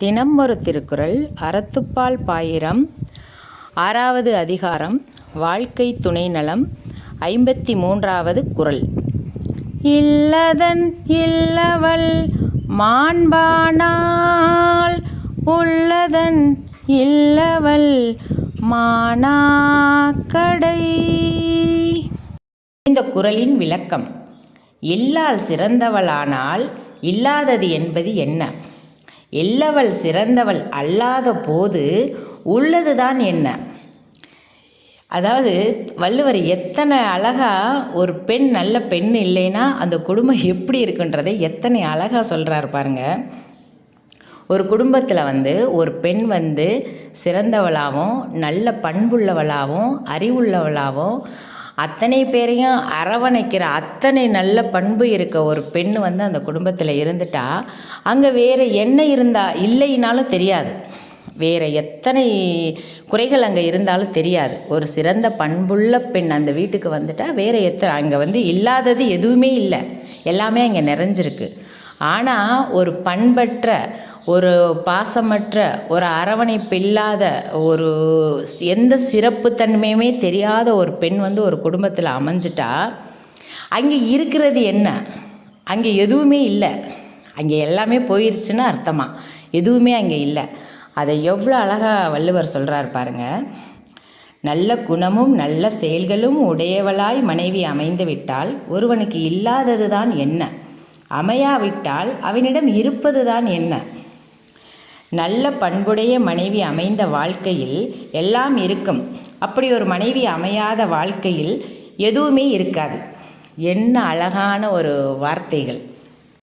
தினம் ஒரு திருக்குறள் அறத்துப்பால் பாயிரம். ஆறாவது அதிகாரம் வாழ்க்கை துணை நலம். ஐம்பத்தி மூன்றாவது குறள். இல்லதன் இல்லவள் மாண்பானாள் உள்ளதன் இல்லவள் மானாக்கடை. இந்த குறளின் விளக்கம் இல்லால் சிறந்தவளானால் இல்லாதது என்பது என்ன? இல்லவள் சிறந்தவள் அல்லாத போது உள்ளதுதான் என்ன? அதாவது வள்ளுவர் எத்தனை அழகாக ஒரு பெண் நல்ல பெண் இல்லைன்னா அந்த குடும்பம் எப்படி இருக்குன்றதை எத்தனை அழகாக சொல்கிறாரு பாருங்க. ஒரு குடும்பத்தில் வந்து ஒரு பெண் வந்து சிறந்தவளாகவும் நல்ல பண்புள்ளவளாகவும் அறிவுள்ளவளாகவும் அத்தனை பேரையும் அரவணைக்கிற அத்தனை நல்ல பண்பு இருக்க ஒரு பெண் வந்து அந்த குடும்பத்தில் இருந்துட்டா அங்கே வேறு என்ன இருந்தால் இல்லைனாலும் தெரியாது. வேறு எத்தனை குறைகள் அங்கே இருந்தாலும் தெரியாது. ஒரு சிறந்த பண்புள்ள பெண் அந்த வீட்டுக்கு வந்துட்டால் வேறு எத்தனை அங்கே வந்து இல்லாதது எதுவுமே இல்லை. எல்லாமே அங்கே நிறைஞ்சிருக்கு. ஆனால் ஒரு பண்பற்ற ஒரு பாசமற்ற ஒரு அரவணைப்பு இல்லாத ஒரு எந்த சிறப்புத்தன்மையுமே தெரியாத ஒரு பெண் வந்து ஒரு குடும்பத்தில் அமைஞ்சிட்டா அங்கே இருக்கிறது என்ன? அங்கே எதுவுமே இல்லை. அங்கே எல்லாமே போயிருச்சுன்னு அர்த்தமா? எதுவுமே அங்கே இல்லை. அதை எவ்வளோ அழகாக வள்ளுவர் சொல்கிறார் பாருங்க. நல்ல குணமும் நல்ல செயல்களும் உடையவளாய் மனைவி அமைந்து விட்டால் ஒருவனுக்கு இல்லாதது தான் என்ன? அமையாவிட்டால் அவனிடம் இருப்பது தான் என்ன? நல்ல பண்புடைய மனைவி அமைந்த வாழ்க்கையில் எல்லாம் இருக்கும். அப்படி ஒரு மனைவி அமையாத வாழ்க்கையில் எதுவுமே இருக்காது. என்ன அழகான ஒரு வார்த்தைகள்.